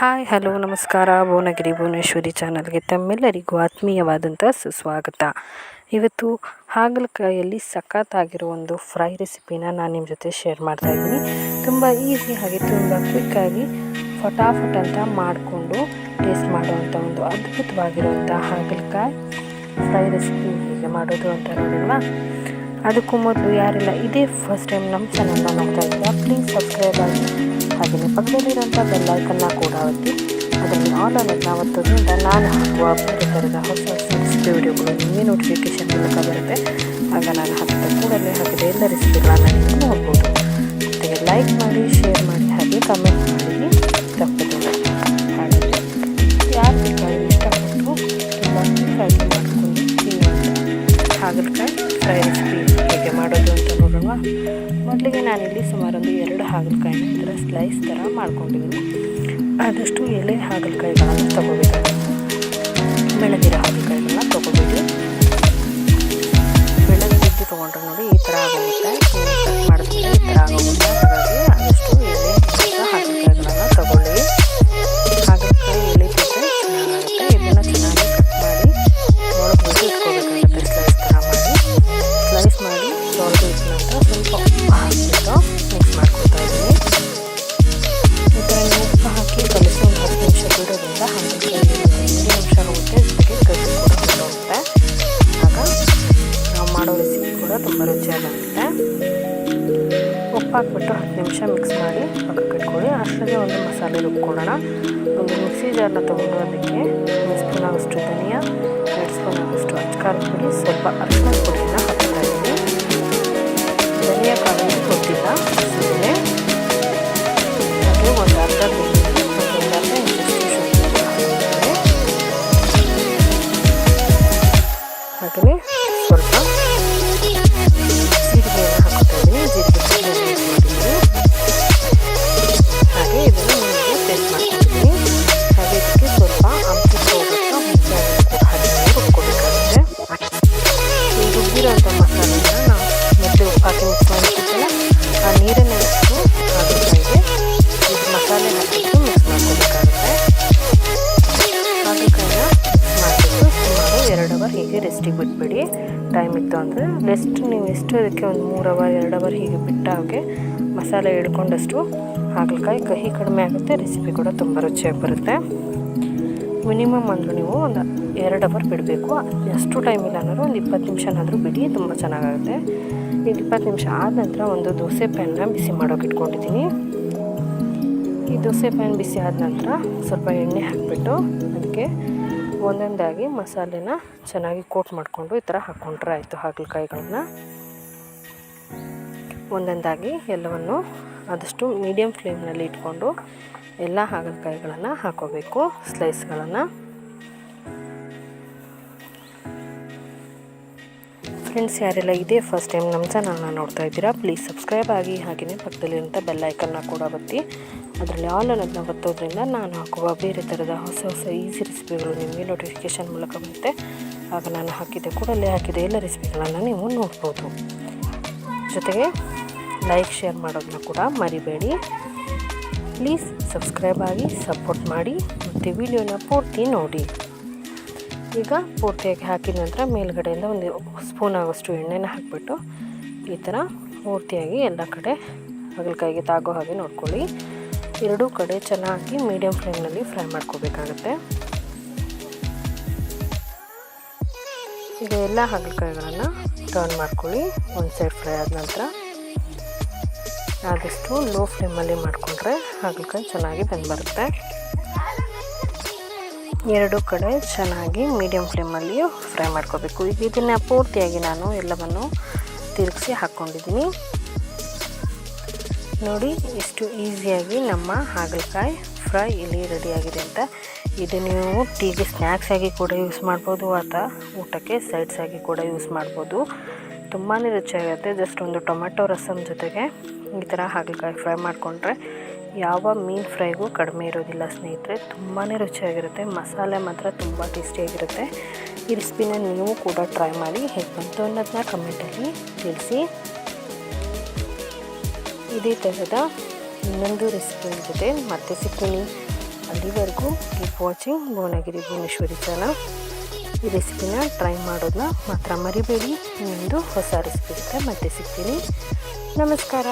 Hi, hello, ನಮಸ್ಕಾರ. ಭುವನಗಿರಿ ಭುವನೇಶ್ವರಿ ಚಾನಲ್ಗೆ ತಮ್ಮೆಲ್ಲರಿಗೂ ಆತ್ಮೀಯವಾದಂಥ ಸುಸ್ವಾಗತ. ಇವತ್ತು ಹಾಗಲಕಾಯಲ್ಲಿ ಸಖತ್ತಾಗಿರೋ ಒಂದು ಫ್ರೈ ರೆಸಿಪಿನ ನಾನು ನಿಮ್ಮ ಜೊತೆ ಶೇರ್ ಮಾಡ್ತಾ ಇದ್ದೀನಿ. ತುಂಬ ಈಸಿ ಹಾಗೆ ತುಂಬ ಕ್ವಿಕ್ಕಾಗಿ ಫಟಾಫಟ್ ಅಂತ ಮಾಡಿಕೊಂಡು ಟೇಸ್ಟ್ ಮಾಡುವಂಥ ಒಂದು ಅದ್ಭುತವಾಗಿರುವಂಥ ಹಾಗಲಕಾಯಿ ಫ್ರೈ ರೆಸಿಪಿ ಹೇಗೆ ಮಾಡೋದು ಅಂತ ನೋಡೋಣ. ಅದಕ್ಕೂ ಮೊದಲು ಯಾರೆಲ್ಲ ಇದೇ ಫಸ್ಟ್ ಟೈಮ್ ನಮ್ಮ ಚಾನಲ್ನ ನೋಡ್ತಾ ಇದ್ದೀರಾ ಪ್ಲೀಸ್ ಸಬ್ಸ್ಕ್ರೈಬ್ ಆಗಿ ಹಾಗೆಯೇ ಪಕ್ಕದಲ್ಲಿರುವಂಥ ಬೆಲ್ಲೈಕನ್ನ ಕೂಡ ಒತ್ತಿ, ಅದನ್ನು ಆಲ್ ನಾವು ಒತ್ತೋದ್ರಿಂದ ನಾನು ಹಾಕುವ ಬೇರೆ ಥರದ ಹೊಸ ಹೊಸ ವಿಡಿಯೋಗಳು ನಿಮಗೆ ನೋಟಿಫಿಕೇಶನ್ ಮೂಲಕ ಬರುತ್ತೆ. ಆಗ ನಾನು ಹಾಕಿದ ಕೂಡಲೇ ಹಾಕಿದ ಎಲ್ಲ ರೆಸಿಪಿಗಳನ್ನ ನೀವು ನೋಡ್ಬೋದು. ಮತ್ತು ಲೈಕ್ ಮಾಡಿ ಶೇರ್ ಮಾಡಿ, ಹಾಗೆ ಕಮೆಂಟ್ ಮಾಡಿ. ತಪ್ಪದೆ ಹಾಗೆ. ಯಾರು ಇಷ್ಟಪಟ್ಟು ತುಂಬ ಕ್ವಿಕ್ಕಾಗಿ ಮಾಡಿಕೊಂಡು ತಿನ್ನುವಂಥ ಫ್ರೈ ರೆಸಿಪಿ ಹೇಗೆ ಮಾಡೋದು ಅಂತ ನೋಡೋಣ ಮೊದಲಿಗೆ ನಾನಿಲ್ಲಿ ಸುಮಾರೊಂದು ಎರಡು ಹಾಗಲಕಾಯಿನ ಥರ ಸ್ಲೈಸ್ ಥರ ಮಾಡ್ಕೊಂಡಿದ್ದೀನಿ. ಆದಷ್ಟು ಎಲೆ ಹಾಗಲಕಾಯಿಗಳನ್ನು ತಗೋಬೇಕಾಗುತ್ತೆ. ಬೆಳೆದಿರೋ ಹಾಗಲಕಾಯಿಗಳನ್ನ ತಗೋಬೇಡಿ ಉಪ್ಪು ಹಾಕ್ಬಿಟ್ಟು ಹತ್ತು ನಿಮಿಷ ಮಿಕ್ಸ್ ಮಾಡಿ ಪಕ್ಕಕ್ಕೆ ಇಟ್ಕೊಳ್ಳಿ ಅಷ್ಟರಲ್ಲಿ ಒಂದು ಮಸಾಲೆ ರುಬ್ಕೊಳ್ಳೋಣ. ಒಂದು ಮಿಕ್ಸಿ ಜಾರನ್ನ ತೊಗೊಂಡು ಅದಕ್ಕೆ ಒಂದು ಸ್ಪೂನ್ ಆಗೋಷ್ಟು ಧನಿಯಾ, ಎರಡು ಸ್ಪೂನ್ ಆಗೋಷ್ಟು ಅಚ್ಕಾರದ ಪುಡಿ, ಸ್ವಲ್ಪ ಅರಿಶಿನ ಪುಡಿನ ರುಬ್ಬಿರೋಂಥ ಮಸಾಲೆನ ನಾವು ಮೊದಲು ಹಾಕಿ ಮಿಕ್ಸ್ ಆ ನೀರನ್ನು ಇಟ್ಟು ಹಾಗಲಕಾಯಿಗೆ ಇದು ಮಸಾಲೆ ಹಾಕಿಟ್ಟು ಮಿಕ್ಸ್ ಮಾಡ್ಕೋಬೇಕಾಗುತ್ತೆ ಹಾಗಲಕಾಯಿನ ಮಾಡಿಬಿಟ್ಟು ಸುಮಾರು ಎರಡು ಅವರ್ ಹೀಗೆ ರೆಸ್ಟಿಗೆ ಬಿಟ್ಬಿಡಿ ಟೈಮ್ ಇತ್ತು ಅಂದರೆ ರೆಸ್ಟ್ ನೀವು ಎಷ್ಟು ಅದಕ್ಕೆ ಒಂದು ಮೂರು ಅವರ್ ಎರಡು ಅವರ್ ಹೀಗೆ ಬಿಟ್ಟಾಗೆ ಮಸಾಲೆ ಹಿಡ್ಕೊಂಡಷ್ಟು ಹಾಗಲಕಾಯಿ ಕಹಿ ಕಡಿಮೆ ಆಗುತ್ತೆ ರೆಸಿಪಿ ಕೂಡ ತುಂಬ ರುಚಿಯಾಗಿ ಬರುತ್ತೆ ಮಿನಿಮಮ್ ಅಂದರೂ ನೀವು ಒಂದು ಎರಡು ಅವರ್ ಬಿಡಬೇಕು. ಎಷ್ಟು ಟೈಮ್ ಇಲ್ಲ ಅನ್ನೋರು ಒಂದು ಇಪ್ಪತ್ತು ನಿಮಿಷನಾದರೂ ಬಿಡಿ, ತುಂಬ ಚೆನ್ನಾಗಾಗುತ್ತೆ. ಈಗ ಇಪ್ಪತ್ತು ನಿಮಿಷ ಆದ ನಂತರ ಒಂದು ದೋಸೆ ಪ್ಯಾನ್ನ ಬಿಸಿ ಮಾಡೋಕೆ ಇಟ್ಕೊಂಡಿದ್ದೀನಿ ಈ ದೋಸೆ ಪ್ಯಾನ್ ಬಿಸಿ ಆದ ನಂತರ ಸ್ವಲ್ಪ ಎಣ್ಣೆ ಹಾಕಿಬಿಟ್ಟು ಅದಕ್ಕೆ ಒಂದೊಂದಾಗಿ ಮಸಾಲೆನ ಚೆನ್ನಾಗಿ ಕೋಟ್ ಮಾಡಿಕೊಂಡು ಈ ಥರ ಹಾಕ್ಕೊಂಡ್ರೆ ಆಯಿತು ಹಾಗಲಕಾಯಿಗಳನ್ನ ಒಂದೊಂದಾಗಿ ಎಲ್ಲವನ್ನು ಆದಷ್ಟು ಮೀಡಿಯಮ್ ಫ್ಲೇಮ್ನಲ್ಲಿ ಇಟ್ಕೊಂಡು ಎಲ್ಲ ಹಾಗಲಕಾಯಿಗಳನ್ನು ಹಾಕೋಬೇಕು ಸ್ಲೈಸ್ಗಳನ್ನು ಫ್ರೆಂಡ್ಸ್ ಯಾರೆಲ್ಲ ಇದೇ ಫಸ್ಟ್ ಟೈಮ್ ನಮ್ಮ ಚಾನಲ್ನ ನೋಡ್ತಾ ಇದ್ದೀರಾ ಪ್ಲೀಸ್ ಸಬ್ಸ್ಕ್ರೈಬ್ ಆಗಿ ಹಾಗೆಯೇ ಪಕ್ಕದಲ್ಲಿರುವಂಥ ಬೆಲ್ಲೈಕನ್ನ ಕೂಡ ಒತ್ತಿ. ಅದರಲ್ಲಿ ಆಲ್ ಅನ್ನೋದನ್ನ ಒತ್ತೋದ್ರಿಂದ ನಾನು ಹಾಕುವ ಬೇರೆ ಥರದ ಹೊಸ ಹೊಸ ಈಸಿ ರೆಸಿಪಿಗಳು ನಿಮಗೆ ನೋಟಿಫಿಕೇಷನ್ ಮೂಲಕ ಬರುತ್ತೆ. ಆಗ ನಾನು ಹಾಕಿದ್ದೆ ಕೂಡಲೇ ಹಾಕಿದ ಎಲ್ಲ ರೆಸಿಪಿಗಳನ್ನು ನೀವು ನೋಡ್ಬೋದು. ಜೊತೆಗೆ ಲೈಕ್ ಶೇರ್ ಮಾಡೋದನ್ನ ಕೂಡ ಮರಿಬೇಡಿ. ಪ್ಲೀಸ್ ಸಬ್ಸ್ಕ್ರೈಬ್ ಆಗಿ ಸಪೋರ್ಟ್ ಮಾಡಿ, ಮತ್ತು ವಿಡಿಯೋನ ಪೂರ್ತಿ ನೋಡಿ. ಈಗ ಪೂರ್ತಿಯಾಗಿ ಹಾಕಿದ ನಂತರ ಮೇಲ್ಗಡೆಯಿಂದ ಒಂದು ಸ್ಪೂನ್ ಆಗೋಷ್ಟು ಎಣ್ಣೆನ ಹಾಕಿಬಿಟ್ಟು ಈ ಥರ ಪೂರ್ತಿಯಾಗಿ ಎಲ್ಲ ಕಡೆ ಹಾಗಲಕಾಯಿಗೆ ತಾಗೋ ಹಾಗೆ ನೋಡ್ಕೊಳ್ಳಿ. ಎರಡೂ ಕಡೆ ಚೆನ್ನಾಗಿ ಮೀಡಿಯಮ್ ಫ್ಲೇಮ್ನಲ್ಲಿ ಫ್ರೈ ಮಾಡ್ಕೋಬೇಕಾಗತ್ತೆ. ಈಗ ಎಲ್ಲ ಹಾಗಲಕಾಯಿಗಳನ್ನು ಟರ್ನ್ ಮಾಡ್ಕೊಳ್ಳಿ. ಒಂದು ಸೈಡ್ ಫ್ರೈ ಆದ ನಂತರ ಆದಷ್ಟು ಲೋ ಫ್ಲೇಮಲ್ಲಿ ಮಾಡಿಕೊಂಡ್ರೆ ಹಾಗಲಕಾಯಿ ಚೆನ್ನಾಗಿ ಬೆಂದು ಬರುತ್ತೆ. ಎರಡು ಕಡೆ ಚೆನ್ನಾಗಿ ಮೀಡಿಯಮ್ ಫ್ಲೇಮಲ್ಲಿ ಫ್ರೈ ಮಾಡ್ಕೋಬೇಕು. ಈಗ ಇದನ್ನು ಪೂರ್ತಿಯಾಗಿ ನಾನು ಎಲ್ಲವನ್ನು ತಿರುಗಿಸಿ ಹಾಕ್ಕೊಂಡಿದ್ದೀನಿ. ನೋಡಿ, ಎಷ್ಟು ಈಸಿಯಾಗಿ ನಮ್ಮ ಹಾಗಲಕಾಯಿ ಫ್ರೈ ಇಲ್ಲಿ ರೆಡಿಯಾಗಿದೆ ಅಂತ. ಇದು ನೀವು ಟೀಗೆ ಸ್ನ್ಯಾಕ್ಸ್ ಆಗಿ ಕೂಡ ಯೂಸ್ ಮಾಡ್ಬೋದು, ಅಥವಾ ಊಟಕ್ಕೆ ಸೈಡ್ಸ್ ಆಗಿ ಕೂಡ ಯೂಸ್ ಮಾಡ್ಬೋದು. ತುಂಬಾ ರುಚಿಯಾಗಿರುತ್ತೆ ಜಸ್ಟ್ ಒಂದು ಟೊಮೆಟೊ ರಸಮ್ ಜೊತೆಗೆ ಈ ಥರ ಹಾಗಲಕಾಯಿ ಫ್ರೈ ಮಾಡಿಕೊಂಡ್ರೆ. ಯಾವ ಮೀನು ಫ್ರೈಗೂ ಕಡಿಮೆ ಇರೋದಿಲ್ಲ ಸ್ನೇಹಿತರೆ. ತುಂಬಾ ರುಚಿಯಾಗಿರುತ್ತೆ. ಮಸಾಲೆ ಮಾತ್ರ ತುಂಬ ಟೇಸ್ಟಿಯಾಗಿರುತ್ತೆ. ಈ ರೆಸಿಪಿನ ನೀವು ಕೂಡ ಟ್ರೈ ಮಾಡಿ. ಹೇಗೆ ಬಂತು ಅನ್ನೋದನ್ನ ಕಮೆಂಟಲ್ಲಿ ತಿಳಿಸಿ. ಇದೇ ಥರದ ಇನ್ನೊಂದು ರೆಸಿಪಿ ಜೊತೆ ಮತ್ತೆ ಸಿಗ್ತೀನಿ. ಅಲ್ಲಿವರೆಗೂ keep watching Bhuvanagiri Bhuvaneshwari channel ಈ ರೆಸಿಪಿನ ಟ್ರೈ ಮಾಡೋದನ್ನ ಮಾತ್ರ ಮರಿಬೇಡಿ. ಇನ್ನೊಂದು ಹೊಸ ರೆಸಿಪಿ ಜೊತೆ ಮತ್ತೆ ಸಿಗ್ತೀನಿ. ನಮಸ್ಕಾರ.